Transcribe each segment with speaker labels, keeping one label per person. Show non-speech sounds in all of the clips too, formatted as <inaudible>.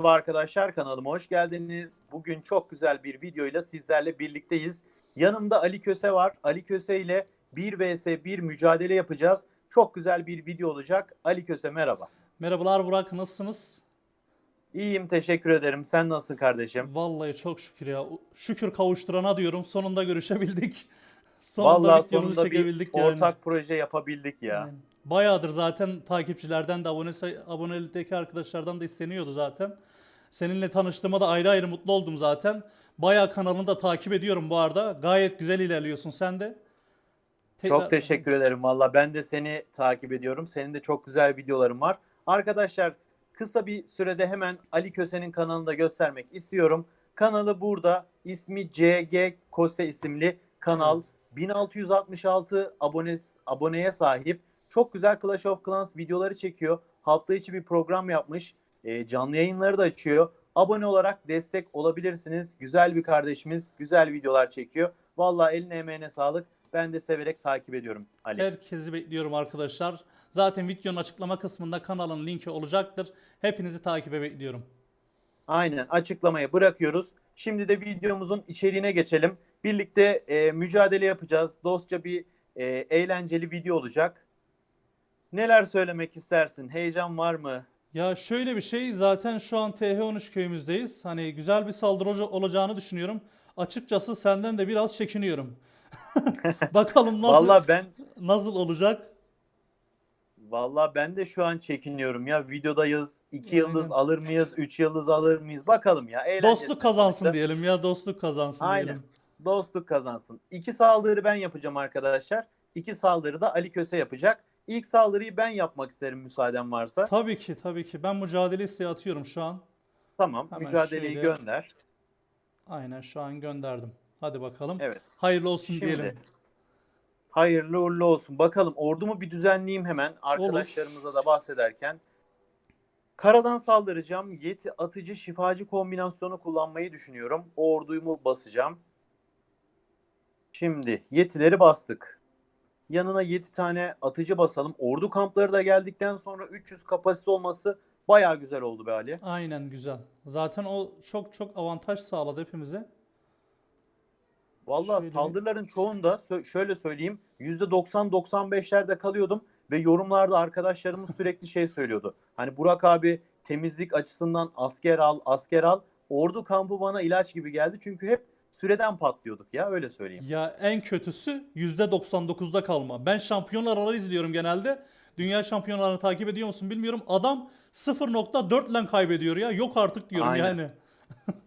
Speaker 1: Merhaba arkadaşlar kanalıma hoş geldiniz. Bugün çok güzel bir videoyla sizlerle birlikteyiz. Yanımda Ali Köse var. Ali Köse ile 1 vs 1 mücadele yapacağız. Çok güzel bir video olacak. Ali Köse merhaba.
Speaker 2: Merhabalar Burak, nasılsınız?
Speaker 1: İyiyim teşekkür ederim. Sen nasılsın kardeşim?
Speaker 2: Vallahi çok şükür ya. Şükür kavuşturana diyorum. Sonunda görüşebildik. <laughs> Sonunda
Speaker 1: Vallahi sonunda bir
Speaker 2: çekebildik yani.
Speaker 1: ortak proje yapabildik ya.
Speaker 2: Yani Bayağıdır zaten takipçilerden de abone abonelikteki arkadaşlardan da isteniyordu zaten. Seninle tanıştığıma da ayrı ayrı mutlu oldum zaten. Bayağı kanalını da takip ediyorum bu arada. Gayet güzel ilerliyorsun sen de. Tekrar-
Speaker 1: Çok teşekkür ederim. Valla ben de seni takip ediyorum. Senin de çok güzel videoların var. Arkadaşlar kısa bir sürede hemen Ali Köse'nin kanalını da göstermek istiyorum. Kanalı burada. İsmi CG Kose isimli kanal. 1666 abone, aboneye sahip. Çok güzel Clash of Clans videoları çekiyor. Hafta içi bir program yapmış. E, canlı yayınları da açıyor. Abone olarak destek olabilirsiniz. Güzel bir kardeşimiz. Güzel videolar çekiyor. Valla eline emeğine sağlık. Ben de severek takip ediyorum Ali.
Speaker 2: Herkesi bekliyorum arkadaşlar. Zaten videonun açıklama kısmında kanalın linki olacaktır. Hepinizi takibe bekliyorum.
Speaker 1: Aynen açıklamaya bırakıyoruz. Şimdi de videomuzun içeriğine geçelim. Birlikte e, mücadele yapacağız. Dostça bir e, eğlenceli video olacak. Neler söylemek istersin? Heyecan var mı?
Speaker 2: Ya şöyle bir şey zaten şu an TH13 köyümüzdeyiz. Hani güzel bir saldırı olacağını düşünüyorum. Açıkçası senden de biraz çekiniyorum. <laughs> Bakalım nasıl
Speaker 1: Vallahi ben
Speaker 2: nasıl olacak?
Speaker 1: vallahi ben de şu an çekiniyorum ya. Videodayız. 2
Speaker 2: Aynen.
Speaker 1: yıldız alır mıyız? 3 yıldız alır mıyız? Bakalım ya. Eğlencesine
Speaker 2: Dostluk kazansın
Speaker 1: sonuçta.
Speaker 2: diyelim ya dostluk kazansın
Speaker 1: Aynen.
Speaker 2: diyelim.
Speaker 1: Dostluk kazansın. İki saldırı ben yapacağım arkadaşlar. İki saldırı da Ali Köse yapacak. İlk saldırıyı ben yapmak isterim müsaaden varsa.
Speaker 2: Tabii ki tabii ki. Ben mücadele isteği atıyorum şu an.
Speaker 1: Tamam.
Speaker 2: Hemen
Speaker 1: mücadeleyi
Speaker 2: şöyle-
Speaker 1: gönder.
Speaker 2: Aynen şu an gönderdim. Hadi bakalım.
Speaker 1: Evet.
Speaker 2: Hayırlı olsun
Speaker 1: Şimdi
Speaker 2: diyelim.
Speaker 1: hayırlı uğurlu olsun. Bakalım ordumu bir düzenleyeyim hemen arkadaşlarımıza da bahsederken. Karadan saldıracağım. Yeti atıcı şifacı kombinasyonu kullanmayı düşünüyorum. O ordumu basacağım. Şimdi yetileri bastık. Yanına 7 tane atıcı basalım. Ordu kampları da geldikten sonra 300 kapasite olması bayağı güzel oldu be Ali.
Speaker 2: Aynen güzel. Zaten o çok çok avantaj sağladı hepimize.
Speaker 1: Vallahi
Speaker 2: Şöyle
Speaker 1: saldırıların çoğunda şöyle söyleyeyim %90-95'lerde kalıyordum ve yorumlarda arkadaşlarımız sürekli şey söylüyordu. Hani Burak abi temizlik açısından asker al, asker al. Ordu kampı bana ilaç gibi geldi çünkü hep süreden patlıyorduk ya öyle söyleyeyim.
Speaker 2: Ya en kötüsü %99'da kalma. Ben şampiyonlar izliyorum genelde. Dünya şampiyonlarını takip ediyor musun bilmiyorum. Adam 0.4 ile kaybediyor ya. Yok artık diyorum
Speaker 1: Aynen.
Speaker 2: yani. <laughs>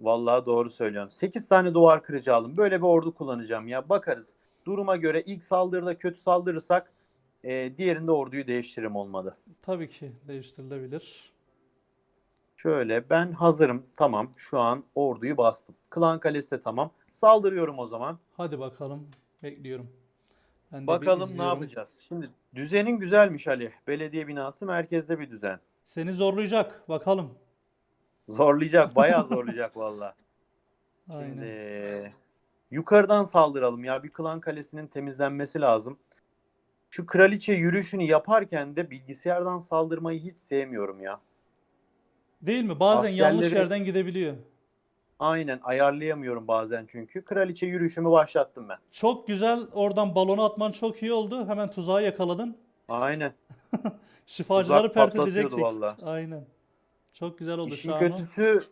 Speaker 1: Vallahi doğru söylüyorsun. 8 tane duvar kırıcı aldım. Böyle bir ordu kullanacağım ya. Bakarız. Duruma göre ilk saldırıda kötü saldırırsak e, diğerinde orduyu değiştiririm olmadı.
Speaker 2: Tabii ki değiştirilebilir.
Speaker 1: Şöyle ben hazırım. Tamam. Şu an orduyu bastım. Klan Kalesi de tamam. Saldırıyorum o zaman.
Speaker 2: Hadi bakalım. Bekliyorum. Ben de
Speaker 1: Bakalım ne
Speaker 2: izliyorum.
Speaker 1: yapacağız. Şimdi düzenin güzelmiş Ali. Belediye binası merkezde bir düzen.
Speaker 2: Seni zorlayacak. Bakalım.
Speaker 1: Zorlayacak. Bayağı <laughs> zorlayacak valla.
Speaker 2: Aynen.
Speaker 1: Şimdi yukarıdan saldıralım ya. Bir klan kalesinin temizlenmesi lazım. Şu kraliçe yürüyüşünü yaparken de bilgisayardan saldırmayı hiç sevmiyorum ya.
Speaker 2: Değil mi? Bazen yanlış
Speaker 1: askerleri-
Speaker 2: yerden gidebiliyor.
Speaker 1: Aynen ayarlayamıyorum bazen çünkü. Kraliçe yürüyüşümü başlattım ben.
Speaker 2: Çok güzel oradan balonu atman çok iyi oldu. Hemen tuzağı yakaladın.
Speaker 1: Aynen. <laughs>
Speaker 2: Şifacıları pert edecektik.
Speaker 1: valla.
Speaker 2: Aynen. Çok güzel oldu
Speaker 1: İşin
Speaker 2: şu an. o.
Speaker 1: kötüsü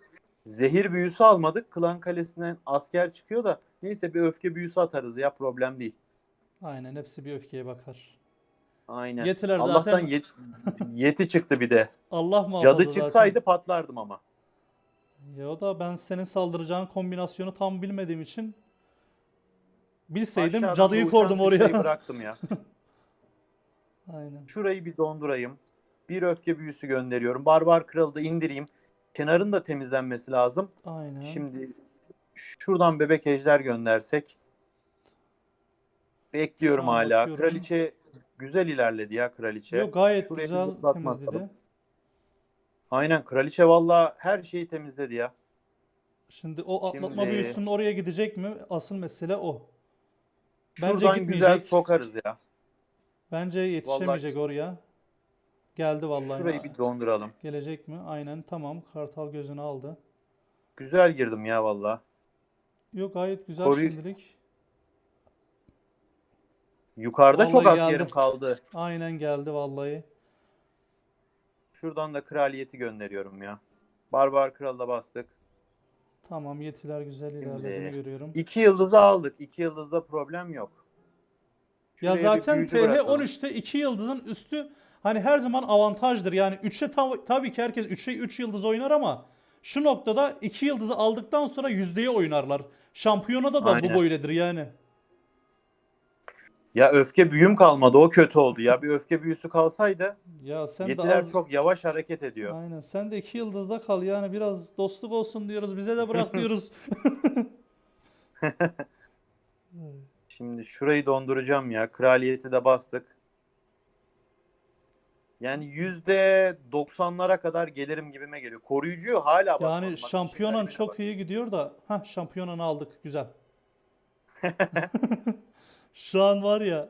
Speaker 1: zehir büyüsü almadık. Klan kalesinden asker çıkıyor da neyse bir öfke büyüsü atarız ya problem değil.
Speaker 2: Aynen hepsi bir öfkeye bakar.
Speaker 1: Aynen.
Speaker 2: Yetiler
Speaker 1: Allah'tan
Speaker 2: zaten-
Speaker 1: yet- yeti çıktı bir de.
Speaker 2: Allah muhafaza
Speaker 1: Cadı
Speaker 2: zaten.
Speaker 1: çıksaydı patlardım ama.
Speaker 2: Ya o da ben senin saldıracağın kombinasyonu tam bilmediğim için bilseydim
Speaker 1: Aşağıdan
Speaker 2: cadıyı kordum oraya.
Speaker 1: bıraktım ya. <laughs>
Speaker 2: Aynen.
Speaker 1: Şurayı bir dondurayım. Bir öfke büyüsü gönderiyorum. Barbar kralı da indireyim. Kenarın da temizlenmesi lazım.
Speaker 2: Aynen.
Speaker 1: Şimdi şuradan bebek ejder göndersek. Bekliyorum hala.
Speaker 2: bakıyorum.
Speaker 1: Kraliçe güzel ilerledi ya kraliçe.
Speaker 2: Yok gayet
Speaker 1: Şurayı
Speaker 2: güzel temizledi.
Speaker 1: atalım. Aynen kraliçe valla her şeyi temizledi ya.
Speaker 2: Şimdi o atlatma
Speaker 1: Şimdi-
Speaker 2: büyüsünün oraya gidecek mi? Asıl mesele o. Bence
Speaker 1: Şuradan güzel
Speaker 2: gitmeyecek.
Speaker 1: sokarız ya.
Speaker 2: Bence yetişemeyecek oraya. Geldi vallahi.
Speaker 1: Şurayı bir donduralım.
Speaker 2: Gelecek mi? Aynen tamam. Kartal gözünü aldı.
Speaker 1: Güzel girdim ya valla.
Speaker 2: Yok gayet güzel
Speaker 1: Koruyu-
Speaker 2: şimdilik.
Speaker 1: Yukarıda çok
Speaker 2: Vallahi
Speaker 1: az
Speaker 2: geldi.
Speaker 1: yerim kaldı.
Speaker 2: Aynen geldi vallahi.
Speaker 1: Şuradan da kraliyeti gönderiyorum ya. Barbar kralla bastık.
Speaker 2: Tamam yetiler güzel ilerlediğini görüyorum.
Speaker 1: İki yıldızı aldık. İki yıldızda problem yok.
Speaker 2: Ya
Speaker 1: Şuraya bir
Speaker 2: zaten
Speaker 1: bırakalım.
Speaker 2: 13'te 2 yıldızın üstü hani her zaman avantajdır. Yani 3'te tam, tabii ki herkes 3'e 3 yıldız oynar ama şu noktada 2 yıldızı aldıktan sonra yüzdeye oynarlar. Şampiyonada da
Speaker 1: Aynen.
Speaker 2: bu böyledir yani.
Speaker 1: Ya öfke büyüm kalmadı. O kötü oldu ya. Bir öfke büyüsü kalsaydı
Speaker 2: Ya sen de
Speaker 1: yetiler
Speaker 2: az...
Speaker 1: çok yavaş hareket ediyor.
Speaker 2: Aynen sen de 2 yıldızda kal yani biraz dostluk olsun diyoruz. Bize de bırak <laughs> diyoruz. <laughs>
Speaker 1: Şimdi şurayı donduracağım ya. Kraliyeti de bastık. Yani yüzde 90'lara kadar gelirim gibime geliyor. Koruyucuyu hala basmadım.
Speaker 2: Yani
Speaker 1: Bak,
Speaker 2: şampiyonan
Speaker 1: işaretine
Speaker 2: çok iyi gidiyor da ha şampiyonanı aldık güzel. <laughs> Şu an var ya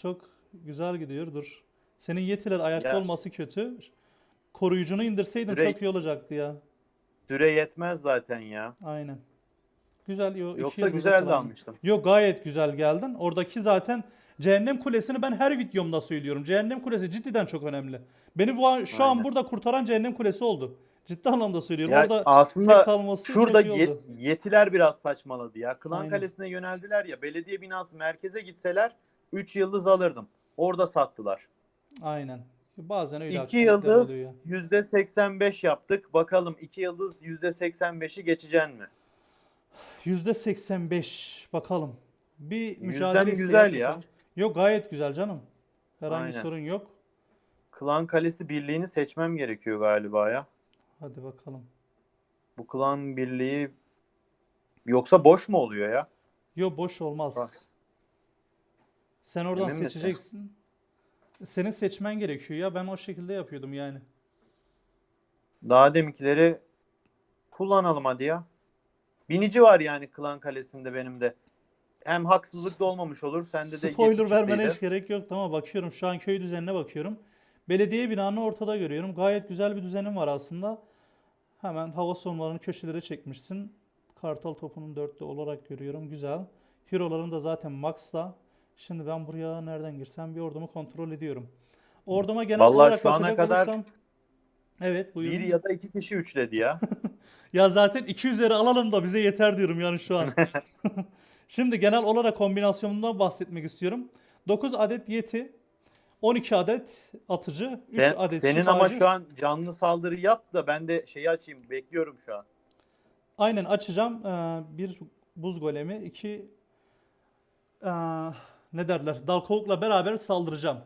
Speaker 2: çok güzel gidiyor dur. Senin yetiler ayakta
Speaker 1: Ya.
Speaker 2: olması kötü. Koruyucunu indirseydin
Speaker 1: Direkt-
Speaker 2: çok iyi olacaktı ya.
Speaker 1: Süre yetmez zaten ya.
Speaker 2: Aynen. Güzel yo, iki
Speaker 1: Yoksa
Speaker 2: yıldızda
Speaker 1: güzel de almıştım.
Speaker 2: Yok gayet güzel geldin. Oradaki zaten Cehennem Kulesi'ni ben her videomda söylüyorum. Cehennem Kulesi cidden çok önemli. Beni bu an, şu an
Speaker 1: Aynen.
Speaker 2: burada kurtaran Cehennem Kulesi oldu. Ciddi anlamda söylüyorum.
Speaker 1: Ya
Speaker 2: Orada
Speaker 1: aslında
Speaker 2: kalması
Speaker 1: şurada yet- yetiler biraz saçmaladı ya. Klan
Speaker 2: Aynen.
Speaker 1: Kalesi'ne yöneldiler ya. Belediye binası merkeze gitseler 3 yıldız alırdım. Orada sattılar.
Speaker 2: Aynen. Bazen öyle
Speaker 1: 2
Speaker 2: aksilikler
Speaker 1: yıldız
Speaker 2: oluyor.
Speaker 1: %85 yaptık. Bakalım 2 yıldız %85'i geçeceksin mi?
Speaker 2: %85 bakalım. Bir
Speaker 1: Yüzden
Speaker 2: mücadele
Speaker 1: güzel
Speaker 2: isteyelim
Speaker 1: ya.
Speaker 2: bakalım. Yok gayet güzel canım. Herhangi
Speaker 1: Aynen.
Speaker 2: sorun yok.
Speaker 1: Klan Kalesi birliğini seçmem gerekiyor galiba ya.
Speaker 2: Hadi bakalım.
Speaker 1: Bu klan birliği yoksa boş mu oluyor ya?
Speaker 2: Yok boş olmaz.
Speaker 1: Bak.
Speaker 2: Sen oradan
Speaker 1: Emin misin?
Speaker 2: seçeceksin. Senin seçmen gerekiyor ya. Ben o şekilde yapıyordum yani.
Speaker 1: Daha deminkileri kullanalım hadi ya. Binici var yani Klan Kalesi'nde benim de. Hem haksızlık da olmamış olur. Sende de
Speaker 2: Spoiler vermene hiç gerek yok. Tamam bakıyorum. Şu an köy düzenine bakıyorum. Belediye binanı ortada görüyorum. Gayet güzel bir düzenin var aslında. Hemen hava sonlarını köşelere çekmişsin. Kartal topunun dörtlü olarak görüyorum. Güzel. Hero'ların da zaten max'ta. Şimdi ben buraya nereden girsem bir ordumu kontrol ediyorum. Orduma genel
Speaker 1: Vallahi
Speaker 2: olarak
Speaker 1: şu ana kadar
Speaker 2: olursam... Evet buyurun.
Speaker 1: Bir ya da iki kişi üçledi ya. <laughs>
Speaker 2: Ya zaten 2 üzeri alalım da bize yeter diyorum yani şu an. <laughs> Şimdi genel olarak kombinasyonundan bahsetmek istiyorum. 9 adet yeti, 12 adet atıcı, 3
Speaker 1: Sen,
Speaker 2: adet
Speaker 1: senin
Speaker 2: şifacı.
Speaker 1: ama şu an canlı saldırı yap da ben de şeyi açayım. Bekliyorum şu an.
Speaker 2: Aynen açacağım. Ee, bir buz golemi, iki ee, ne derler? Dal kovukla beraber saldıracağım.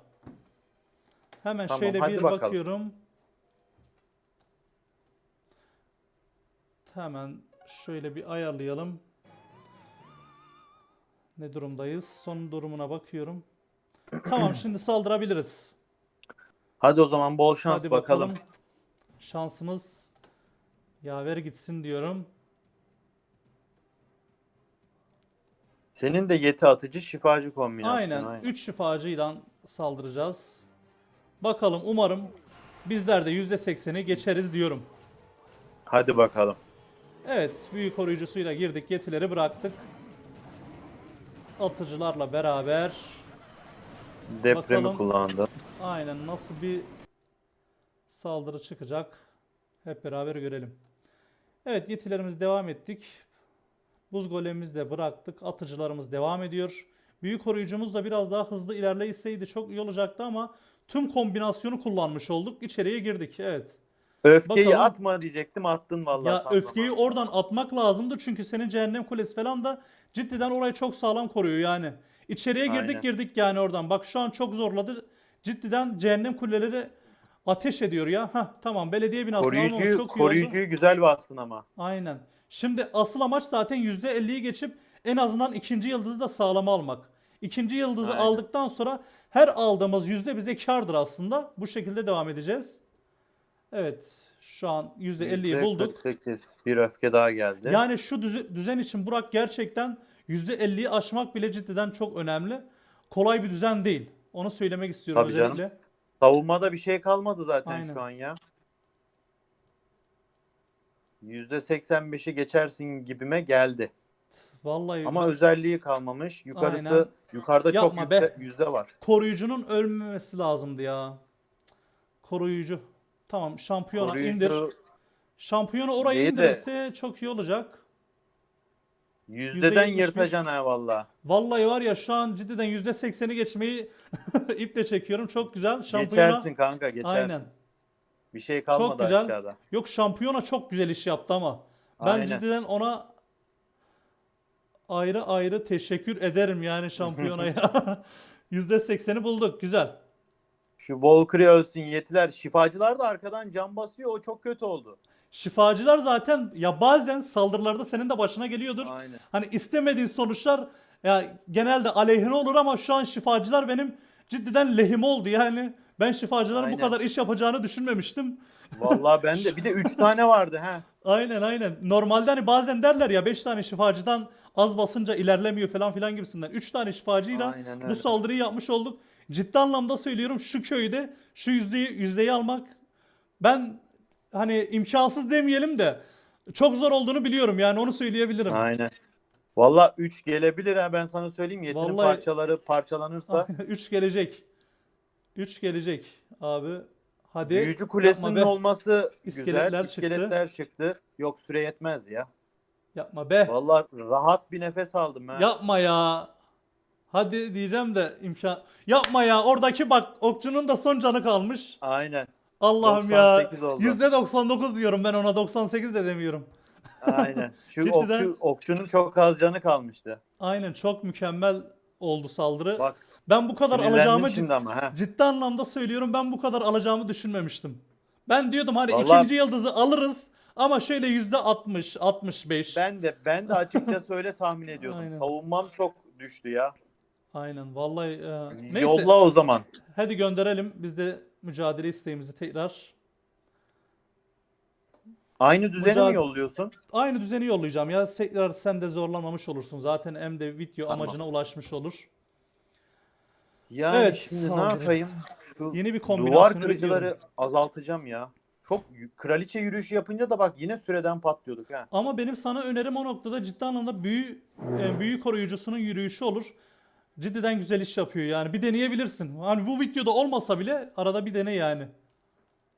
Speaker 2: Hemen
Speaker 1: Tamam,
Speaker 2: şöyle
Speaker 1: hadi
Speaker 2: bir
Speaker 1: bakalım.
Speaker 2: bakıyorum. Hemen şöyle bir ayarlayalım. Ne durumdayız? Son durumuna bakıyorum. Tamam şimdi saldırabiliriz.
Speaker 1: Hadi o zaman bol şans
Speaker 2: Hadi
Speaker 1: bakalım.
Speaker 2: bakalım. Şansımız yaver gitsin diyorum.
Speaker 1: Senin de yeti atıcı şifacı kombinasyonu.
Speaker 2: Aynen 3 şifacıyla saldıracağız. Bakalım umarım bizler de %80'i geçeriz diyorum.
Speaker 1: Hadi bakalım.
Speaker 2: Evet büyük koruyucusuyla girdik yetileri bıraktık. Atıcılarla beraber
Speaker 1: Depremi
Speaker 2: Bakalım.
Speaker 1: kullandı.
Speaker 2: aynen nasıl bir saldırı çıkacak hep beraber görelim. Evet yetilerimiz devam ettik. Buz golemimizi de bıraktık. Atıcılarımız devam ediyor. Büyük koruyucumuz da biraz daha hızlı ilerleyseydi çok iyi olacaktı ama tüm kombinasyonu kullanmış olduk. İçeriye girdik. Evet.
Speaker 1: Öfkeyi
Speaker 2: Bakalım.
Speaker 1: atma diyecektim attın vallahi.
Speaker 2: Ya
Speaker 1: tam
Speaker 2: öfkeyi
Speaker 1: zamanında.
Speaker 2: oradan atmak lazımdı çünkü senin cehennem kulesi falan da cidden orayı çok sağlam koruyor yani. İçeriye girdik
Speaker 1: Aynen.
Speaker 2: girdik yani oradan. Bak şu an çok zorladı. Cidden cehennem kuleleri ateş ediyor ya. Hah tamam belediye almamız
Speaker 1: Koruyucuyu,
Speaker 2: çok iyi oldu.
Speaker 1: koruyucuyu güzel bastın ama.
Speaker 2: Aynen. Şimdi asıl amaç zaten %50'yi geçip en azından ikinci yıldızı da sağlam almak. İkinci yıldızı
Speaker 1: Aynen.
Speaker 2: aldıktan sonra her aldığımız yüzde bize kardır aslında. Bu şekilde devam edeceğiz. Evet. Şu an %50'yi bulduk.
Speaker 1: %48. Bir öfke daha geldi.
Speaker 2: Yani şu düze- düzen için Burak gerçekten %50'yi aşmak bile cidden çok önemli. Kolay bir düzen değil. Onu söylemek istiyorum
Speaker 1: Tabii canım.
Speaker 2: özellikle.
Speaker 1: Savunmada bir şey kalmadı zaten
Speaker 2: Aynen.
Speaker 1: şu an ya. %85'i geçersin gibime geldi.
Speaker 2: Vallahi
Speaker 1: Ama özelliği kalmamış. Yukarısı
Speaker 2: Aynen.
Speaker 1: yukarıda
Speaker 2: Yapma
Speaker 1: çok
Speaker 2: be.
Speaker 1: yüksek yüzde var.
Speaker 2: koruyucunun ölmemesi lazımdı ya. Koruyucu. Tamam şampiyona
Speaker 1: Koruyucu
Speaker 2: indir. Şampiyonu oraya
Speaker 1: Değil de-
Speaker 2: indirirse çok iyi olacak.
Speaker 1: Yüzdeden
Speaker 2: %75
Speaker 1: yırtacaksın ha valla.
Speaker 2: Vallahi var ya şu an cidden %80'i geçmeyi <laughs> iple çekiyorum. Çok güzel. Şampiyona.
Speaker 1: Geçersin kanka geçersin.
Speaker 2: Aynen.
Speaker 1: Bir şey kalmadı
Speaker 2: güzel.
Speaker 1: aşağıda.
Speaker 2: Yok şampiyona çok güzel iş yaptı ama. Ben
Speaker 1: Aynen.
Speaker 2: cidden ona ayrı ayrı teşekkür ederim yani şampiyonaya. <laughs> %80'i bulduk. Güzel.
Speaker 1: Şu Volker'i ölsün yetiler. Şifacılar da arkadan can basıyor. O çok kötü oldu.
Speaker 2: Şifacılar zaten ya bazen saldırılarda senin de başına geliyordur.
Speaker 1: Aynen.
Speaker 2: Hani istemediğin sonuçlar ya genelde aleyhine olur ama şu an şifacılar benim cidden lehim oldu yani. Ben şifacıların bu
Speaker 1: Aynen.
Speaker 2: kadar iş yapacağını düşünmemiştim.
Speaker 1: Vallahi ben de bir de 3 tane vardı ha. <laughs>
Speaker 2: Aynen aynen. Normalde hani bazen derler ya 5 tane şifacıdan az basınca ilerlemiyor falan filan gibisinden. 3 tane şifacıyla
Speaker 1: Aynen
Speaker 2: bu saldırıyı yapmış olduk. Ciddi anlamda söylüyorum şu köyde şu yüzdeyi, yüzdeyi almak ben hani imkansız demeyelim de çok zor olduğunu biliyorum yani onu söyleyebilirim.
Speaker 1: Aynen. Vallahi 3 gelebilir ha ben sana söyleyeyim. Yetinin
Speaker 2: Vallahi-
Speaker 1: parçaları parçalanırsa <laughs>
Speaker 2: 3 gelecek. 3 gelecek abi. Hadi.
Speaker 1: büyücü
Speaker 2: yapma
Speaker 1: kulesinin
Speaker 2: be.
Speaker 1: olması
Speaker 2: İskeletler
Speaker 1: güzel.
Speaker 2: çıktı.
Speaker 1: İskeletler çıktı. Yok süre yetmez ya.
Speaker 2: Yapma be.
Speaker 1: Vallahi rahat bir nefes aldım ha.
Speaker 2: Yapma ya. Hadi diyeceğim de imkan. Yapma ya. Oradaki bak okçunun da son canı kalmış.
Speaker 1: Aynen.
Speaker 2: Allah'ım ya.
Speaker 1: 98 oldu.
Speaker 2: %99 diyorum ben ona 98 de demiyorum.
Speaker 1: Aynen. <laughs> Şu
Speaker 2: Cidden-
Speaker 1: okçu, okçunun çok az canı kalmıştı.
Speaker 2: Aynen çok mükemmel oldu saldırı.
Speaker 1: Bak
Speaker 2: ben bu kadar
Speaker 1: sinirlendim
Speaker 2: alacağımı cid-
Speaker 1: şimdi ama ha.
Speaker 2: ciddi anlamda söylüyorum ben bu kadar alacağımı düşünmemiştim. Ben diyordum hani
Speaker 1: Vallahi-
Speaker 2: ikinci yıldızı alırız ama şöyle %60 65.
Speaker 1: Ben de ben de açıkçası <laughs> öyle tahmin ediyordum.
Speaker 2: Aynen.
Speaker 1: Savunmam çok düştü ya.
Speaker 2: Aynen vallahi e, neyse
Speaker 1: Yolla o zaman.
Speaker 2: hadi gönderelim biz de mücadele isteğimizi tekrar
Speaker 1: Aynı düzeni
Speaker 2: Mücadele-
Speaker 1: mi yolluyorsun?
Speaker 2: Aynı düzeni yollayacağım ya. Tekrar sen de zorlanmamış olursun. Zaten hem de video
Speaker 1: Tamam.
Speaker 2: amacına ulaşmış olur.
Speaker 1: Yani
Speaker 2: Evet,
Speaker 1: şimdi ne
Speaker 2: saldırı.
Speaker 1: yapayım? Şu
Speaker 2: Yeni bir
Speaker 1: duvar
Speaker 2: kombinasyonu
Speaker 1: kırıcıları azaltacağım ya. Çok y- kraliçe yürüyüşü yapınca da bak yine süreden patlıyorduk ha.
Speaker 2: Ama benim sana önerim o noktada ciddi anlamda büyü e, büyü koruyucusunun yürüyüşü olur. Ciddiden güzel iş yapıyor yani. Bir deneyebilirsin. Hani bu videoda olmasa bile arada bir dene yani.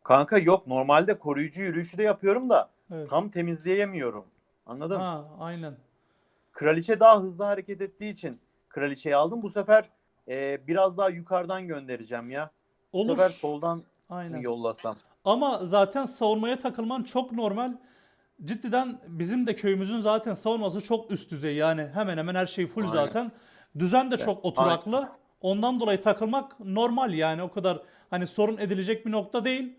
Speaker 1: Kanka yok normalde koruyucu yürüyüşü de yapıyorum da
Speaker 2: Evet.
Speaker 1: tam temizleyemiyorum. Anladın?
Speaker 2: Ha, aynen.
Speaker 1: Kraliçe daha hızlı hareket ettiği için kraliçeyi aldım. Bu sefer e, biraz daha yukarıdan göndereceğim ya. Bu
Speaker 2: Olur.
Speaker 1: sefer soldan
Speaker 2: Aynen.
Speaker 1: yollasam.
Speaker 2: Ama zaten savunmaya takılman çok normal. Ciddiden bizim de köyümüzün zaten savunması çok üst düzey. Yani hemen hemen her şey full
Speaker 1: Aynen.
Speaker 2: zaten. Düzen de çok oturaklı. Ondan dolayı takılmak normal yani o kadar hani sorun edilecek bir nokta değil.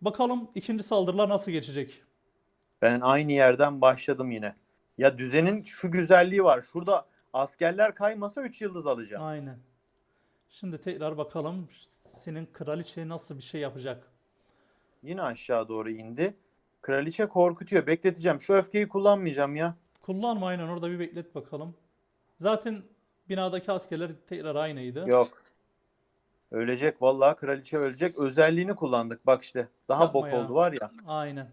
Speaker 2: Bakalım ikinci saldırılar nasıl geçecek.
Speaker 1: Ben aynı yerden başladım yine. Ya düzenin şu güzelliği var. Şurada askerler kaymasa 3 yıldız alacağım.
Speaker 2: Aynen. Şimdi tekrar bakalım senin kraliçe nasıl bir şey yapacak.
Speaker 1: Yine aşağı doğru indi. Kraliçe korkutuyor. Bekleteceğim. Şu öfkeyi kullanmayacağım ya.
Speaker 2: Kullanma aynen orada bir beklet bakalım. Zaten binadaki askerler tekrar aynıydı.
Speaker 1: Yok. Ölecek vallahi kraliçe ölecek. Özelliğini kullandık. Bak işte. Daha
Speaker 2: Yapma
Speaker 1: bok
Speaker 2: ya.
Speaker 1: oldu var ya.
Speaker 2: Aynen.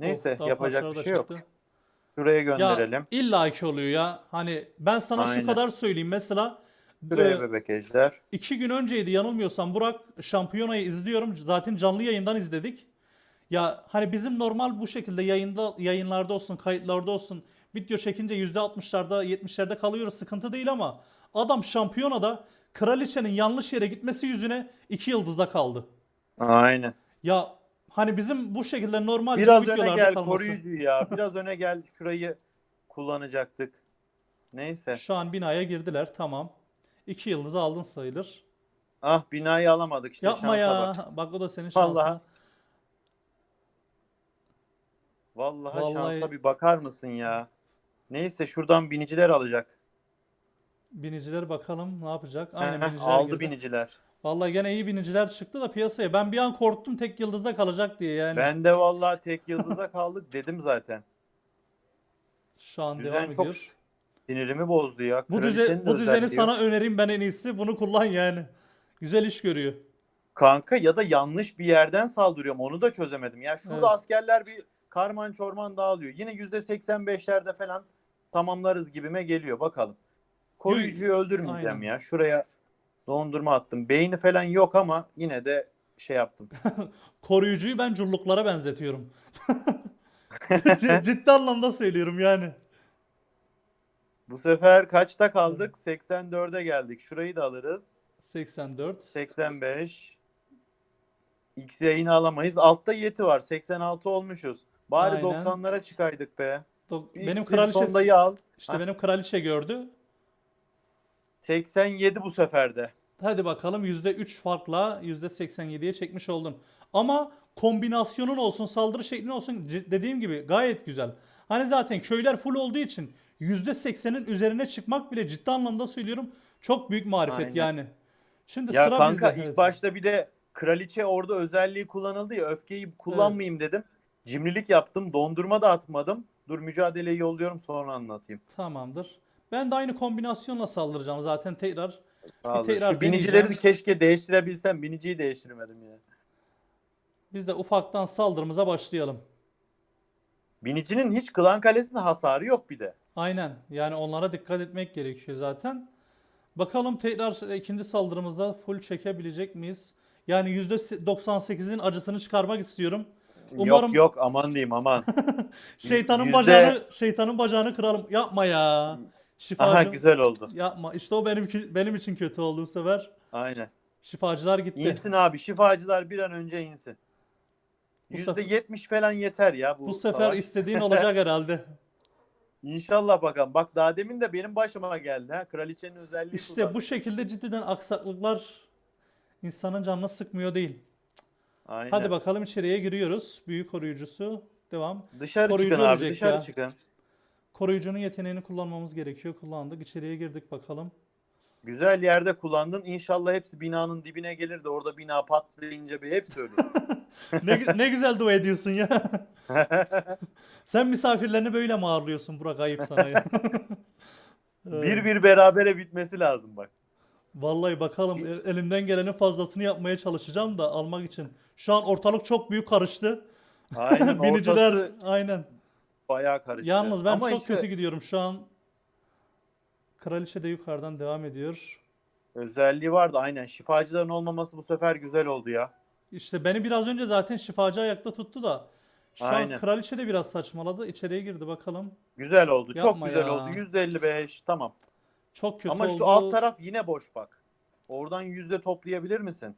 Speaker 1: Neyse
Speaker 2: Oh, daha
Speaker 1: yapacak
Speaker 2: parçalar
Speaker 1: bir
Speaker 2: da
Speaker 1: şey yok.
Speaker 2: çıktı.
Speaker 1: Şuraya
Speaker 2: Ya
Speaker 1: gönderelim.
Speaker 2: illa ki oluyor ya. Hani ben sana
Speaker 1: Aynen.
Speaker 2: şu kadar söyleyeyim. Mesela
Speaker 1: Şuraya
Speaker 2: e,
Speaker 1: bebek ejder.
Speaker 2: iki gün önceydi yanılmıyorsam Burak şampiyonayı izliyorum. Zaten canlı yayından izledik. Ya hani bizim normal bu şekilde yayında yayınlarda olsun, kayıtlarda olsun video çekince %60'larda 70'lerde kalıyoruz sıkıntı değil ama adam şampiyonada kraliçenin yanlış yere gitmesi yüzüne iki yıldızda kaldı.
Speaker 1: Aynen.
Speaker 2: Ya hani bizim bu şekilde normal
Speaker 1: Biraz öne gel
Speaker 2: kalması.
Speaker 1: koruyucu ya. Biraz öne gel. Şurayı kullanacaktık. Neyse.
Speaker 2: Şu an binaya girdiler tamam. İki yıldızı aldın sayılır.
Speaker 1: Ah binayı alamadık işte.
Speaker 2: Yapma ya.
Speaker 1: Bak.
Speaker 2: Bak. o da senin şansın.
Speaker 1: Vallahi. Vallahi,
Speaker 2: Vallahi-
Speaker 1: şansa bir bakar mısın ya? Neyse şuradan biniciler alacak.
Speaker 2: Biniciler bakalım ne yapacak. Aynen
Speaker 1: heh,
Speaker 2: biniciler
Speaker 1: aldı
Speaker 2: girdi.
Speaker 1: biniciler.
Speaker 2: Vallahi gene iyi biniciler çıktı da piyasaya. Ben bir an korktum tek yıldızda kalacak diye yani.
Speaker 1: Ben de vallahi tek yıldıza <laughs> kaldık dedim zaten.
Speaker 2: Şu an
Speaker 1: Düzen
Speaker 2: devam
Speaker 1: çok
Speaker 2: ediyor.
Speaker 1: sinirimi bozdu ya.
Speaker 2: Bu,
Speaker 1: Kraliçenin
Speaker 2: düze, bu düzeni
Speaker 1: özelliği yok.
Speaker 2: sana önereyim ben en iyisi. Bunu kullan yani. Güzel iş görüyor.
Speaker 1: Kanka ya da yanlış bir yerden saldırıyorum. Onu da çözemedim. Ya şurada
Speaker 2: Evet.
Speaker 1: askerler bir karman çorman dağılıyor. Yine %85'lerde falan tamamlarız gibime geliyor. Bakalım. Koruyucuyu öldürmeyeceğim
Speaker 2: Aynen.
Speaker 1: ya. Şuraya dondurma attım. Beyni falan yok ama yine de şey yaptım. <laughs>
Speaker 2: Koruyucuyu ben culluklara benzetiyorum. <laughs> Ciddi anlamda söylüyorum yani.
Speaker 1: Bu sefer kaçta kaldık? 84'e geldik. Şurayı da alırız.
Speaker 2: 84.
Speaker 1: 85. X yayını alamayız. Altta yeti var. 86 olmuşuz. Bari
Speaker 2: Aynen.
Speaker 1: 90'lara çıkaydık be.
Speaker 2: Benim kraliçe
Speaker 1: sondayı al.
Speaker 2: işte
Speaker 1: Hah.
Speaker 2: benim kraliçe gördü.
Speaker 1: 87 bu seferde.
Speaker 2: Hadi bakalım %3 farkla %87'ye çekmiş oldun. Ama kombinasyonun olsun, saldırı şeklin olsun c- dediğim gibi gayet güzel. Hani zaten köyler full olduğu için %80'in üzerine çıkmak bile ciddi anlamda söylüyorum çok büyük marifet
Speaker 1: Aynen.
Speaker 2: yani. Şimdi
Speaker 1: Ya
Speaker 2: sıra
Speaker 1: kanka
Speaker 2: bizde.
Speaker 1: ilk
Speaker 2: Evet.
Speaker 1: başta bir de kraliçe orada özelliği kullanıldı ya öfkeyi kullanmayayım dedim. Cimrilik yaptım. Dondurma da atmadım. Dur mücadeleyi yolluyorum sonra anlatayım.
Speaker 2: Tamamdır. Ben de aynı kombinasyonla saldıracağım zaten tekrar.
Speaker 1: Ol.
Speaker 2: tekrar
Speaker 1: Şu binicileri de
Speaker 2: deneyeceğim.
Speaker 1: keşke değiştirebilsem. Biniciyi değiştirmedim yine.
Speaker 2: Biz de ufaktan saldırımıza başlayalım.
Speaker 1: Binicinin hiç klan kalesinde hasarı yok bir de.
Speaker 2: Aynen. Yani onlara dikkat etmek gerekiyor zaten. Bakalım tekrar ikinci saldırımızda full çekebilecek miyiz? Yani %98'in acısını çıkarmak istiyorum. Umarım
Speaker 1: Yok yok aman diyeyim aman. <laughs>
Speaker 2: şeytanın
Speaker 1: yüzde-
Speaker 2: bacağını şeytanın bacağını kıralım. Yapma ya.
Speaker 1: Aha
Speaker 2: Şifacı.
Speaker 1: güzel oldu.
Speaker 2: Yapma. İşte o benim benim için kötü oldu bu sefer.
Speaker 1: Aynen.
Speaker 2: Şifacılar gitti.
Speaker 1: İnsin abi şifacılar bir an önce insin.
Speaker 2: Bu sefer-
Speaker 1: %70 falan yeter ya bu,
Speaker 2: Bu sefer
Speaker 1: savaş.
Speaker 2: istediğin olacak <laughs> herhalde.
Speaker 1: İnşallah bakalım. Bak daha demin de benim başıma geldi ha. Kraliçenin özelliği
Speaker 2: İşte bu şekilde cidden aksaklıklar insanın canını sıkmıyor değil.
Speaker 1: Aynen.
Speaker 2: Hadi bakalım içeriye giriyoruz. Büyü koruyucusu. Devam.
Speaker 1: Dışarı
Speaker 2: Koruyucu
Speaker 1: çıkın abi dışarı
Speaker 2: ya.
Speaker 1: çıkın.
Speaker 2: Koruyucunun yeteneğini kullanmamız gerekiyor. Kullandık. İçeriye girdik bakalım.
Speaker 1: Güzel yerde kullandın. İnşallah hepsi binanın dibine gelir de orada bina patlayınca bir hepsi ölür. <laughs>
Speaker 2: Ne, gü- ne güzel dua ediyorsun ya. <laughs> Sen misafirlerini böyle mi ağırlıyorsun Burak ayıp sana ya.
Speaker 1: Bir bir berabere bitmesi lazım bak.
Speaker 2: Vallahi bakalım el- elimden gelenin fazlasını yapmaya çalışacağım da almak için. Şu an ortalık çok büyük karıştı.
Speaker 1: Aynen <laughs>
Speaker 2: Biniciler
Speaker 1: ortası
Speaker 2: aynen.
Speaker 1: bayağı karıştı.
Speaker 2: Yalnız ben
Speaker 1: Ama
Speaker 2: çok
Speaker 1: işte
Speaker 2: kötü gidiyorum şu an. Kraliçe de yukarıdan devam ediyor.
Speaker 1: özelliği vardı aynen. Şifacıların olmaması bu sefer güzel oldu ya.
Speaker 2: İşte beni biraz önce zaten şifacı ayakta tuttu da. Şu an
Speaker 1: Aynen.
Speaker 2: kraliçe de biraz saçmaladı. İçeriye girdi bakalım.
Speaker 1: Güzel oldu.
Speaker 2: Yapma
Speaker 1: çok güzel
Speaker 2: ya.
Speaker 1: oldu. %55 tamam.
Speaker 2: Çok kötü
Speaker 1: Ama
Speaker 2: oldu.
Speaker 1: şu alt taraf yine boş bak. Oradan yüzde toplayabilir misin?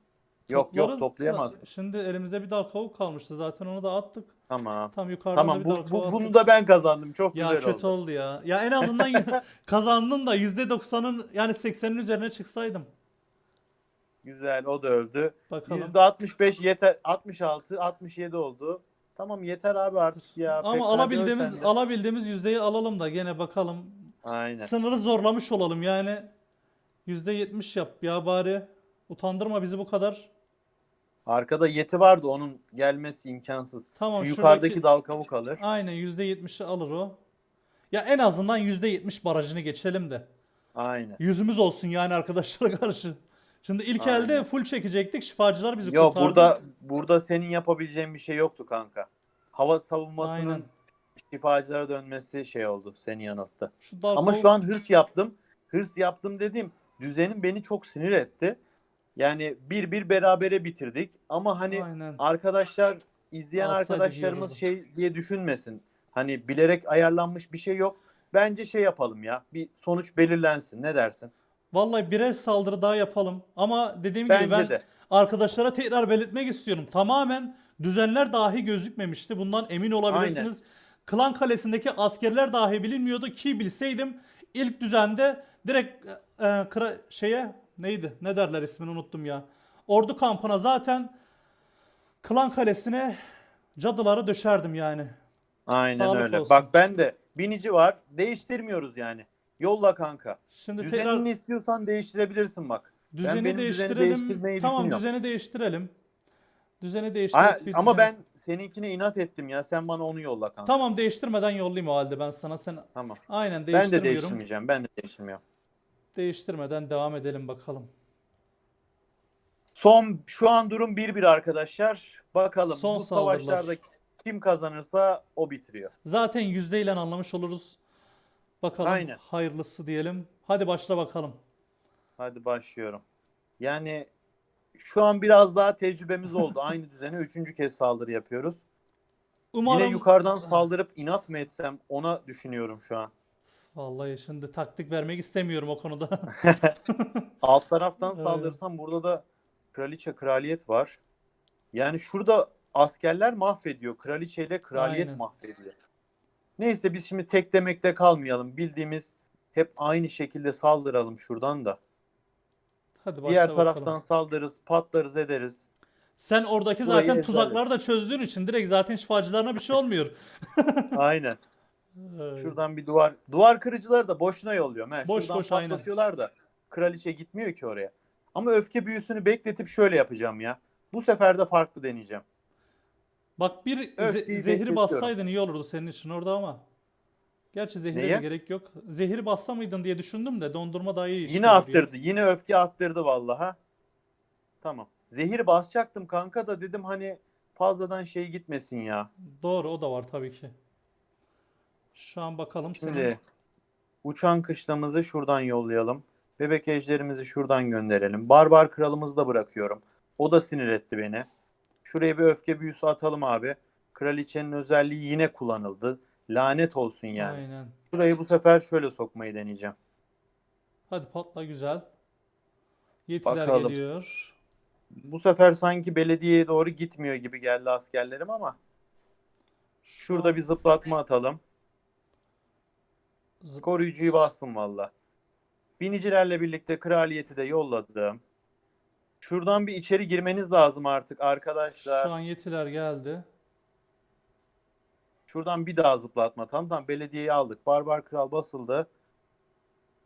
Speaker 1: Yok
Speaker 2: Toplarız
Speaker 1: yok
Speaker 2: da
Speaker 1: toplayamaz.
Speaker 2: Şimdi elimizde bir dal kavuk kalmıştı. Zaten onu da attık.
Speaker 1: Tamam.
Speaker 2: Tam yukarıdan da
Speaker 1: Tamam
Speaker 2: bir
Speaker 1: bu,
Speaker 2: dal
Speaker 1: bu
Speaker 2: kavuk
Speaker 1: bunu
Speaker 2: attık.
Speaker 1: da ben kazandım. Çok
Speaker 2: Ya
Speaker 1: güzel
Speaker 2: kötü
Speaker 1: oldu.
Speaker 2: oldu ya. Ya en azından <laughs> kazandın da %90'ın yani 80'in üzerine çıksaydım.
Speaker 1: Güzel o da öldü.
Speaker 2: Bakalım.
Speaker 1: %65 yeter. 66, 67 oldu. Tamam yeter abi artık ya.
Speaker 2: Ama alabildiğimiz
Speaker 1: de.
Speaker 2: alabildiğimiz yüzdeyi alalım da gene bakalım.
Speaker 1: Aynen.
Speaker 2: Sınırı zorlamış olalım yani. %70 yap ya bari. Utandırma bizi bu kadar.
Speaker 1: Arkada yeti vardı onun gelmesi imkansız.
Speaker 2: Tamam
Speaker 1: Şu
Speaker 2: şuradaki
Speaker 1: yukarıdaki dal kavuk alır.
Speaker 2: aynen %70'i alır o. Ya en azından %70 barajını geçelim de.
Speaker 1: Aynen.
Speaker 2: Yüzümüz olsun yani arkadaşlara <laughs> karşı. Şimdi ilk
Speaker 1: Aynen.
Speaker 2: elde full çekecektik. Şifacılar bizi
Speaker 1: Yok
Speaker 2: kurtardı.
Speaker 1: burada burada senin yapabileceğin bir şey yoktu kanka. Hava savunmasının
Speaker 2: Aynen.
Speaker 1: Şifacılara dönmesi şey oldu. Seni yanılttı.
Speaker 2: Şu dal
Speaker 1: Ama şu an hırs yaptım. Hırs yaptım dediğim düzenim beni çok sinir etti. Yani bir bir berabere bitirdik. Ama hani
Speaker 2: Aynen.
Speaker 1: arkadaşlar izleyen
Speaker 2: Alsaydı
Speaker 1: arkadaşlarımız şey diye düşünmesin. Hani bilerek ayarlanmış bir şey yok. Bence şey yapalım ya. Bir sonuç belirlensin. Ne dersin?
Speaker 2: Vallahi birer saldırı daha yapalım. Ama dediğim gibi
Speaker 1: Bence
Speaker 2: ben
Speaker 1: de.
Speaker 2: arkadaşlara tekrar belirtmek istiyorum. Tamamen düzenler dahi gözükmemişti. Bundan emin olabilirsiniz. Klan Kalesi'ndeki askerler dahi bilinmiyordu ki bilseydim ilk düzende direkt e, e, kra- şeye neydi? Ne derler ismini unuttum ya. Ordu kampına zaten Klan Kalesi'ne cadıları döşerdim yani.
Speaker 1: Aynen
Speaker 2: Sağlık
Speaker 1: öyle.
Speaker 2: olsun.
Speaker 1: Bak ben de binici var. Değiştirmiyoruz yani. Yolla kanka.
Speaker 2: Şimdi
Speaker 1: Düzenini
Speaker 2: tekrar
Speaker 1: istiyorsan değiştirebilirsin bak.
Speaker 2: düzeni
Speaker 1: düzeni
Speaker 2: değiştirelim. tamam düzeni değiştirelim. Düzeni bir
Speaker 1: ama ben seninkine inat ettim ya. Sen bana onu yolla kanka.
Speaker 2: Tamam değiştirmeden yollayayım o halde ben sana sen
Speaker 1: Tamam.
Speaker 2: aynen
Speaker 1: Ben de
Speaker 2: değiştirmiyorum.
Speaker 1: değiştirmeyeceğim. Ben de değiştirmiyorum.
Speaker 2: Değiştirmeden devam edelim bakalım.
Speaker 1: Son şu an durum 1-1 arkadaşlar. Bakalım
Speaker 2: Son
Speaker 1: bu
Speaker 2: saldırılar.
Speaker 1: savaşlarda kim kazanırsa o bitiriyor.
Speaker 2: Zaten yüzdeyle anlamış oluruz. Bakalım
Speaker 1: Aynen.
Speaker 2: hayırlısı diyelim. Hadi başla bakalım.
Speaker 1: Hadi başlıyorum. Yani şu an biraz daha tecrübemiz oldu. Aynı düzene üçüncü kez saldırı yapıyoruz.
Speaker 2: Umarım
Speaker 1: Yine yukarıdan saldırıp inat mı etsem ona düşünüyorum şu an.
Speaker 2: Vallahi şimdi taktik vermek istemiyorum o konuda. <laughs>
Speaker 1: Alt taraftan saldırsam burada da kraliçe kraliyet var. Yani şurada askerler mahvediyor. Kraliçe ile kraliyet
Speaker 2: Aynen.
Speaker 1: mahvediyor. Neyse biz şimdi tek demekte kalmayalım. Bildiğimiz hep aynı şekilde saldıralım şuradan da.
Speaker 2: Hadi başla
Speaker 1: Diğer
Speaker 2: bakalım.
Speaker 1: taraftan saldırırız, patlarız ederiz.
Speaker 2: Sen oradaki
Speaker 1: Burayı
Speaker 2: zaten tuzakları da çözdüğün için direkt zaten şifacılarına bir şey olmuyor. <laughs>
Speaker 1: Aynen.
Speaker 2: Ay.
Speaker 1: Şuradan bir duvar. Duvar kırıcıları da boşuna yolluyor. He.
Speaker 2: Boş
Speaker 1: Şuradan
Speaker 2: boş, aynen.
Speaker 1: patlatıyorlar da kraliçe gitmiyor ki oraya. Ama öfke büyüsünü bekletip şöyle yapacağım ya. Bu sefer de farklı deneyeceğim.
Speaker 2: Bak bir ze-
Speaker 1: Öfkeyi
Speaker 2: zehri
Speaker 1: bekletiyorum.
Speaker 2: bassaydın iyi olurdu senin için orada ama. Gerçi zehire de
Speaker 1: Neye?
Speaker 2: gerek yok. Zehir bassa mıydın diye düşündüm de dondurma daha iyi
Speaker 1: Yine attırdı. Yine öfke attırdı vallaha. Tamam. Zehir basacaktım kanka da dedim hani fazladan şey gitmesin ya.
Speaker 2: Doğru o da var tabii ki. Şu an bakalım
Speaker 1: Şimdi
Speaker 2: senin
Speaker 1: uçan kışlamızı şuradan yollayalım. Bebek ejderimizi şuradan gönderelim. Barbar kralımızı da bırakıyorum. O da sinir etti beni. Şuraya bir öfke büyüsü atalım abi. Kraliçenin özelliği yine kullanıldı. Lanet olsun yani.
Speaker 2: Aynen.
Speaker 1: Şurayı bu sefer şöyle sokmayı deneyeceğim.
Speaker 2: Hadi patla güzel. Yetiler
Speaker 1: Bakalım.
Speaker 2: geliyor.
Speaker 1: Bu sefer sanki belediyeye doğru gitmiyor gibi geldi askerlerim ama
Speaker 2: Şu
Speaker 1: şurada bir zıplatma atalım.
Speaker 2: zıp-
Speaker 1: Koruyucuyu bastım valla. Binicilerle birlikte kraliyeti de yolladım. Şuradan bir içeri girmeniz lazım artık arkadaşlar.
Speaker 2: Şu an yetiler geldi.
Speaker 1: Şuradan bir daha zıplatma. Tamam tamam belediyeyi aldık. Barbar kral basıldı.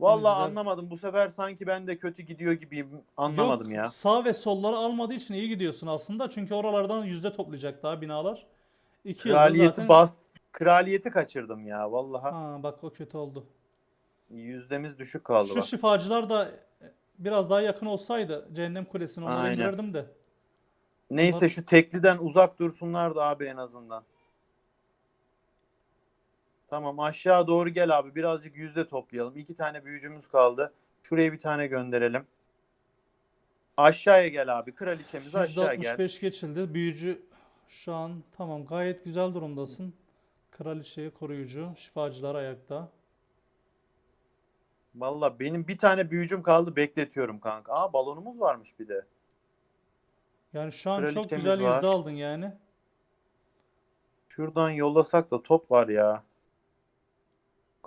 Speaker 1: Vallahi
Speaker 2: Güzel.
Speaker 1: anlamadım. Bu sefer sanki ben de kötü gidiyor gibiyim. Anlamadım
Speaker 2: Yok,
Speaker 1: ya.
Speaker 2: Sağ ve solları almadığı için iyi gidiyorsun aslında. Çünkü oralardan yüzde toplayacak daha binalar. İki
Speaker 1: Kraliyeti
Speaker 2: zaten.
Speaker 1: bas kraliyeti kaçırdım ya vallahi.
Speaker 2: Ha, bak o kötü oldu.
Speaker 1: Yüzdemiz düşük kaldı
Speaker 2: Şu
Speaker 1: bak.
Speaker 2: şifacılar da biraz daha yakın olsaydı Cehennem Kulesi'ne onları
Speaker 1: Aynen.
Speaker 2: de.
Speaker 1: Neyse şu tekliden uzak dursunlar da abi en azından. Tamam aşağı doğru gel abi. Birazcık yüzde toplayalım. İki tane büyücümüz kaldı. Şuraya bir tane gönderelim. Aşağıya gel abi. Kraliçemiz aşağı gel.
Speaker 2: %65 geçildi. Büyücü şu an tamam gayet güzel durumdasın. Kraliçeyi koruyucu, şifacılar ayakta.
Speaker 1: Valla benim bir tane büyücüm kaldı. Bekletiyorum kanka. Aa balonumuz varmış bir de.
Speaker 2: Yani şu an çok güzel
Speaker 1: var.
Speaker 2: yüzde aldın yani.
Speaker 1: Şuradan yollasak da top var ya.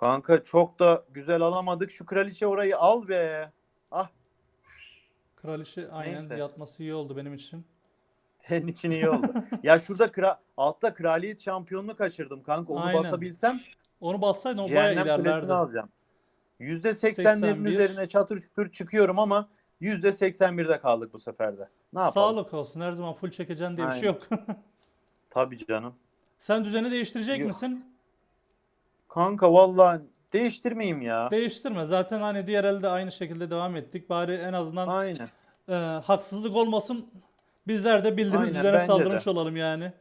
Speaker 1: Kanka çok da güzel alamadık. Şu kraliçe orayı al be. Ah
Speaker 2: Kraliçe aynen
Speaker 1: Neyse.
Speaker 2: yatması iyi oldu benim için.
Speaker 1: Senin için iyi oldu. ya şurada kra altta kraliyet şampiyonluğu kaçırdım kanka. Onu
Speaker 2: Aynen.
Speaker 1: basabilsem
Speaker 2: Onu bassaydın o bayağı
Speaker 1: cehennem kulesini
Speaker 2: ilerlerdi.
Speaker 1: alacağım. %80'lerin
Speaker 2: 81.
Speaker 1: üzerine çatır çutur çıkıyorum ama %81'de kaldık bu sefer de. Ne yapalım?
Speaker 2: Sağlık olsun. Her zaman full çekeceğin diye bir şey yok. <laughs>
Speaker 1: Tabii canım.
Speaker 2: Sen düzeni değiştirecek
Speaker 1: Yok.
Speaker 2: misin?
Speaker 1: Kanka vallahi değiştirmeyeyim ya.
Speaker 2: Değiştirme. Zaten hani diğer elde aynı şekilde devam ettik. Bari en azından
Speaker 1: Aynen.
Speaker 2: e, haksızlık olmasın. Bizler de bildiğimiz
Speaker 1: Aynen, bence
Speaker 2: saldırmış
Speaker 1: de.
Speaker 2: olalım yani.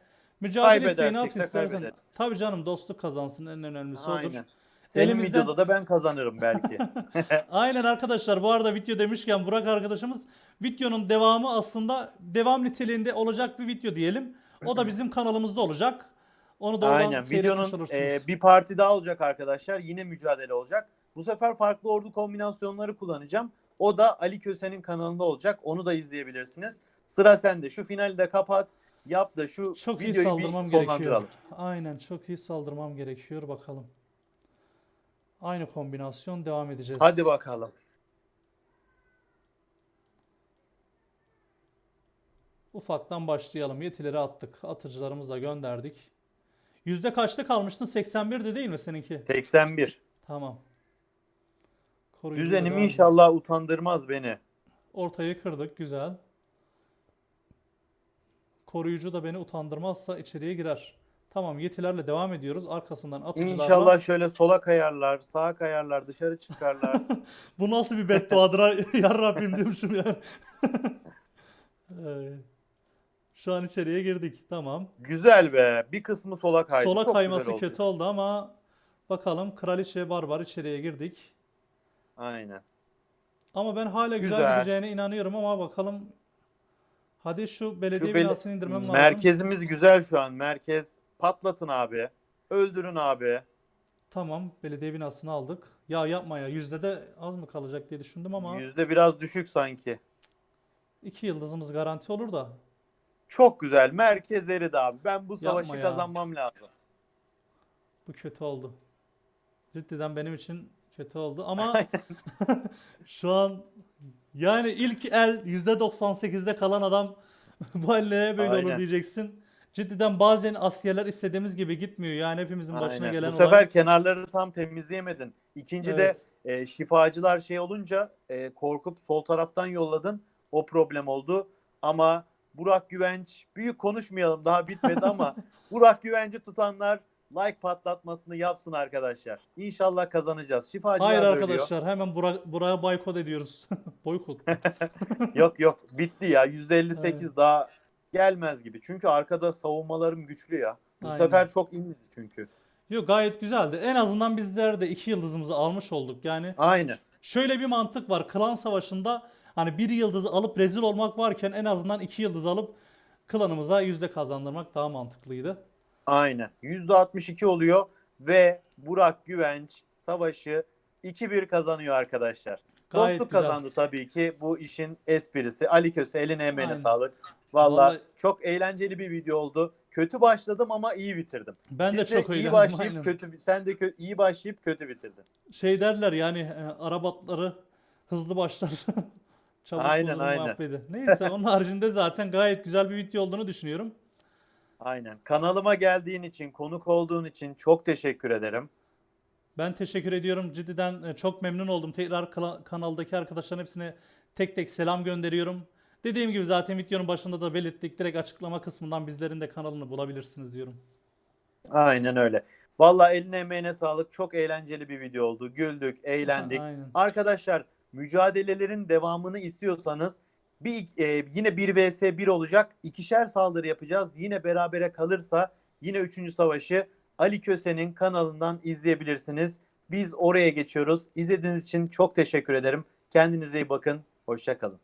Speaker 2: Mücadele isteğini at istersen. Tabii canım dostluk kazansın en önemlisi odur.
Speaker 1: Aynen. Senin
Speaker 2: Elimizden-
Speaker 1: videoda da ben kazanırım belki. <laughs> <laughs>
Speaker 2: Aynen arkadaşlar bu arada video demişken Burak arkadaşımız videonun devamı aslında devam niteliğinde olacak bir video diyelim. O da <laughs> bizim kanalımızda olacak. Onu da oradan
Speaker 1: Aynen. Videonun e, bir parti daha olacak arkadaşlar. Yine mücadele olacak. Bu sefer farklı ordu kombinasyonları kullanacağım. O da Ali Köse'nin kanalında olacak. Onu da izleyebilirsiniz. Sıra sende. Şu finali de kapat. Yap da şu
Speaker 2: Çok iyi
Speaker 1: videoyu
Speaker 2: saldırmam
Speaker 1: bir
Speaker 2: gerekiyor.
Speaker 1: sonlandıralım.
Speaker 2: Aynen çok iyi saldırmam gerekiyor bakalım. Aynı kombinasyon devam edeceğiz.
Speaker 1: Hadi bakalım.
Speaker 2: Ufaktan başlayalım. Yetileri attık. Atıcılarımızı da gönderdik. Yüzde kaçta kalmıştın? 81'de değil mi seninki?
Speaker 1: 81.
Speaker 2: Tamam. Koruyucu da
Speaker 1: Düzenim
Speaker 2: devam
Speaker 1: inşallah utandırmaz beni.
Speaker 2: Ortayı kırdık. Güzel. Koruyucu da beni utandırmazsa içeriye girer. Tamam yetilerle devam ediyoruz. Arkasından atıcılarla.
Speaker 1: İnşallah şöyle sola kayarlar, sağa kayarlar, dışarı çıkarlar. <laughs>
Speaker 2: Bu nasıl bir bedduadır <laughs> ya Rabbim diyormuşum yani. Ee, şu an içeriye girdik. Tamam.
Speaker 1: Güzel be. Bir kısmı sola kaydı.
Speaker 2: Sola
Speaker 1: Çok
Speaker 2: kayması
Speaker 1: güzel oldu.
Speaker 2: kötü oldu ama bakalım Kraliçe Barbar içeriye girdik.
Speaker 1: Aynen.
Speaker 2: Ama ben hala güzel,
Speaker 1: Güzel.
Speaker 2: gideceğine inanıyorum ama bakalım. Hadi şu belediye
Speaker 1: Şu bel-
Speaker 2: binasını indirmem lazım.
Speaker 1: Merkezimiz güzel şu an. Merkez patlatın abi. Öldürün abi.
Speaker 2: Tamam, belediye binasını aldık. Ya yapma ya, yüzde de az mı kalacak diye düşündüm ama
Speaker 1: Yüzde biraz düşük sanki.
Speaker 2: iki yıldızımız garanti olur da.
Speaker 1: Çok güzel. Merkez eridi abi. Ben bu savaşı
Speaker 2: Yapma ya.
Speaker 1: kazanmam lazım.
Speaker 2: Bu kötü oldu. Cidden benim için kötü oldu ama <laughs> <laughs> şu an yani ilk el %98'de kalan adam <laughs> bu el neye böyle olur
Speaker 1: Aynen.
Speaker 2: diyeceksin. Cidden bazen askerler istediğimiz gibi gitmiyor. Yani hepimizin başına
Speaker 1: Aynen.
Speaker 2: gelen
Speaker 1: Bu
Speaker 2: olay.
Speaker 1: sefer kenarları tam temizleyemedin. İkinci
Speaker 2: Evet.
Speaker 1: de e, şifacılar şey olunca e, korkup sol taraftan yolladın. O problem oldu. Ama Burak Güvenç büyük konuşmayalım daha bitmedi ama <laughs> Burak Güvenci tutanlar like patlatmasını yapsın arkadaşlar. İnşallah kazanacağız. Şifacılar
Speaker 2: Hayır
Speaker 1: da ölüyor.
Speaker 2: arkadaşlar hemen Burak, Burak'a boykot ediyoruz. <laughs> boykot. <laughs>
Speaker 1: Yok yok bitti ya. %58
Speaker 2: Evet.
Speaker 1: daha gelmez gibi. Çünkü arkada savunmalarım güçlü ya. Bu
Speaker 2: Aynen.
Speaker 1: sefer çok inmedi çünkü.
Speaker 2: Yok gayet güzeldi. En azından bizler de iki yıldızımızı almış olduk. Yani
Speaker 1: Aynı.
Speaker 2: şöyle bir mantık var. Klan savaşında hani bir yıldızı alıp rezil olmak varken en azından iki yıldız alıp klanımıza yüzde kazandırmak daha mantıklıydı.
Speaker 1: Aynen. %62 oluyor ve Burak Güvenç savaşı 2-1 kazanıyor arkadaşlar.
Speaker 2: Gayet
Speaker 1: Dostluk
Speaker 2: güzel.
Speaker 1: kazandı tabii ki. Bu işin esprisi. Ali Köse eline emeğine
Speaker 2: Aynen.
Speaker 1: sağlık. Vallahi,
Speaker 2: Vallahi-
Speaker 1: çok eğlenceli bir video oldu. Kötü başladım ama iyi bitirdim.
Speaker 2: Ben de
Speaker 1: Siz
Speaker 2: çok
Speaker 1: iyi
Speaker 2: eğlendim.
Speaker 1: başlayıp
Speaker 2: aynen.
Speaker 1: kötü sen de kö- iyi başlayıp kötü bitirdin.
Speaker 2: Şey derler yani e, Arabatları hızlı başlar. <laughs> Çabuk
Speaker 1: Aynen, aynen.
Speaker 2: muhabbeti. Neyse onun <laughs> haricinde zaten gayet güzel bir video olduğunu düşünüyorum.
Speaker 1: Aynen. Kanalıma geldiğin için, konuk olduğun için çok teşekkür ederim.
Speaker 2: Ben teşekkür ediyorum. Cidden e, çok memnun oldum. Tekrar kanaldaki arkadaşların hepsine tek tek selam gönderiyorum. Dediğim gibi zaten videonun başında da belirttik. Direkt açıklama kısmından bizlerin de kanalını bulabilirsiniz diyorum.
Speaker 1: Aynen öyle. Vallahi eline emeğine sağlık. Çok eğlenceli bir video oldu. Güldük, <laughs> eğlendik.
Speaker 2: Aynen.
Speaker 1: Arkadaşlar mücadelelerin devamını istiyorsanız bir e, yine 1 vs 1 olacak. İkişer saldırı yapacağız. Yine berabere kalırsa yine 3. savaşı Ali Köse'nin kanalından izleyebilirsiniz. Biz oraya geçiyoruz. İzlediğiniz için çok teşekkür ederim. Kendinize iyi bakın. Hoşça kalın.